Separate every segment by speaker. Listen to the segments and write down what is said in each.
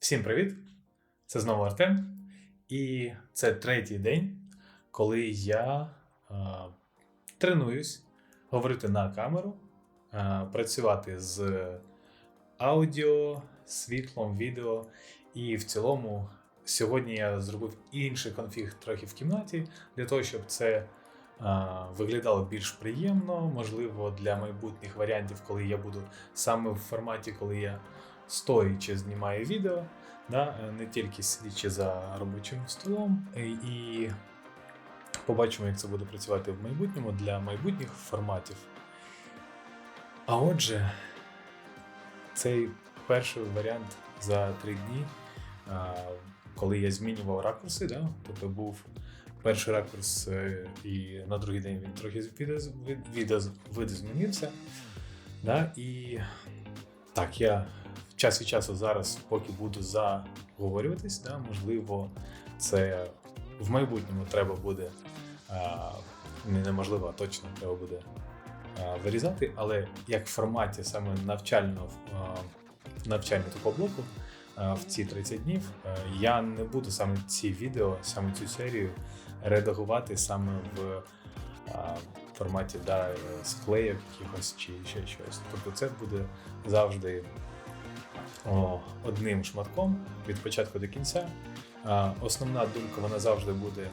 Speaker 1: Всім привіт! Це знову Артем. І це третій день, коли я е, тренуюсь говорити на камеру, е, працювати з аудіо, світлом, відео. І в цілому сьогодні я зробив інший конфіг трохи в кімнаті для того, щоб це виглядало більш приємно, можливо, для майбутніх варіантів, коли я буду саме в форматі, коли я стоячи знімаю відео, да, е, не тільки сидячи за робочим столом, е, і побачимо, як це буде працювати в майбутньому для майбутніх форматів. А отже, цей перший варіант за три дні, а, коли я змінював ракурси, да, тобто був перший ракурс, е, і на другий день він трохи відоз- від- відоз- видозмінився. Да, і так, я час від часу зараз, поки буду заговорюватись, да, можливо, це в майбутньому треба буде, не неможливо, а точно треба буде вирізати, але як в форматі саме навчального навчального такого блоку в ці 30 днів я не буду саме ці відео, саме цю серію редагувати саме в форматі да, склеїв якихось чи ще щось. Тобто це буде завжди одним шматком від початку до кінця. Основна думка вона завжди буде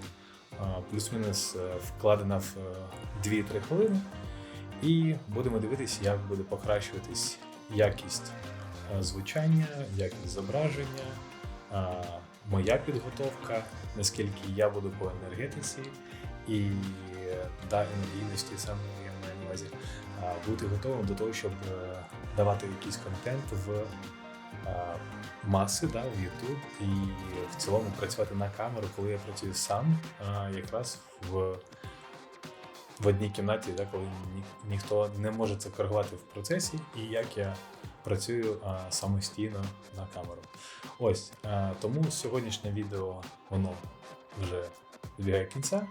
Speaker 1: плюс-мінус е, вкладена в е, 2-3 хвилини. І будемо дивитися, як буде покращуватись якість е, звучання, якість зображення, моя підготовка, наскільки я буду по енергетиці і е, да, енергійності саме я маю на увазі, бути готовим до того, щоб е, давати якийсь контент в маси да, в YouTube і в цілому працювати на камеру, коли я працюю сам, якраз в, в одній кімнаті, да, коли ні, ніхто не може це коригувати в процесі, і як я працюю а, самостійно на камеру. Ось а, тому сьогоднішнє відео воно вже добігає кінця.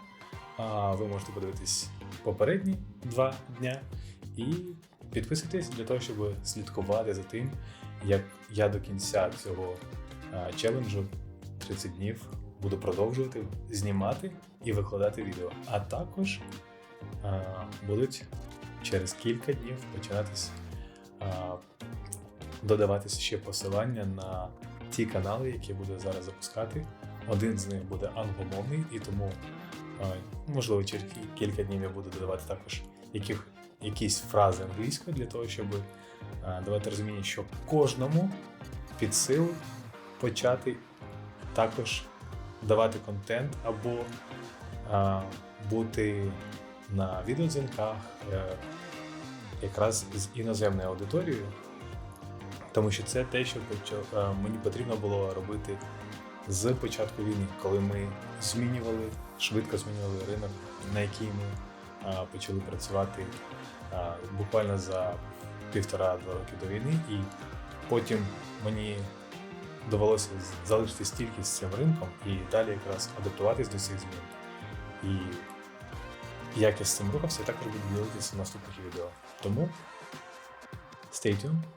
Speaker 1: А, ви можете подивитись попередні два дня і підписуйтесь для того, щоб слідкувати за тим, як я до кінця цього а, челенджу 30 днів буду продовжувати знімати і викладати відео. А також а, будуть через кілька днів починатись а, додаватися ще посилання на ті канали, які буду зараз запускати. Один з них буде англомовний, і тому, можливо, через кілька днів я буду додавати також яких, якісь фрази англійською для того, щоб а, давати розуміння, що кожному під силу почати також давати контент або а, бути на відеодзвінках е, якраз з іноземною аудиторією, тому що це те, що е, мені потрібно було робити з початку війни, коли ми змінювали, швидко змінювали ринок, на який ми почали працювати буквально за півтора-два роки до війни, і потім мені довелося залишитись тільки з цим ринком і далі якраз адаптуватись до цих змін. І як я з цим рухався, я також буду ділитися в наступних відео. Тому stay tuned.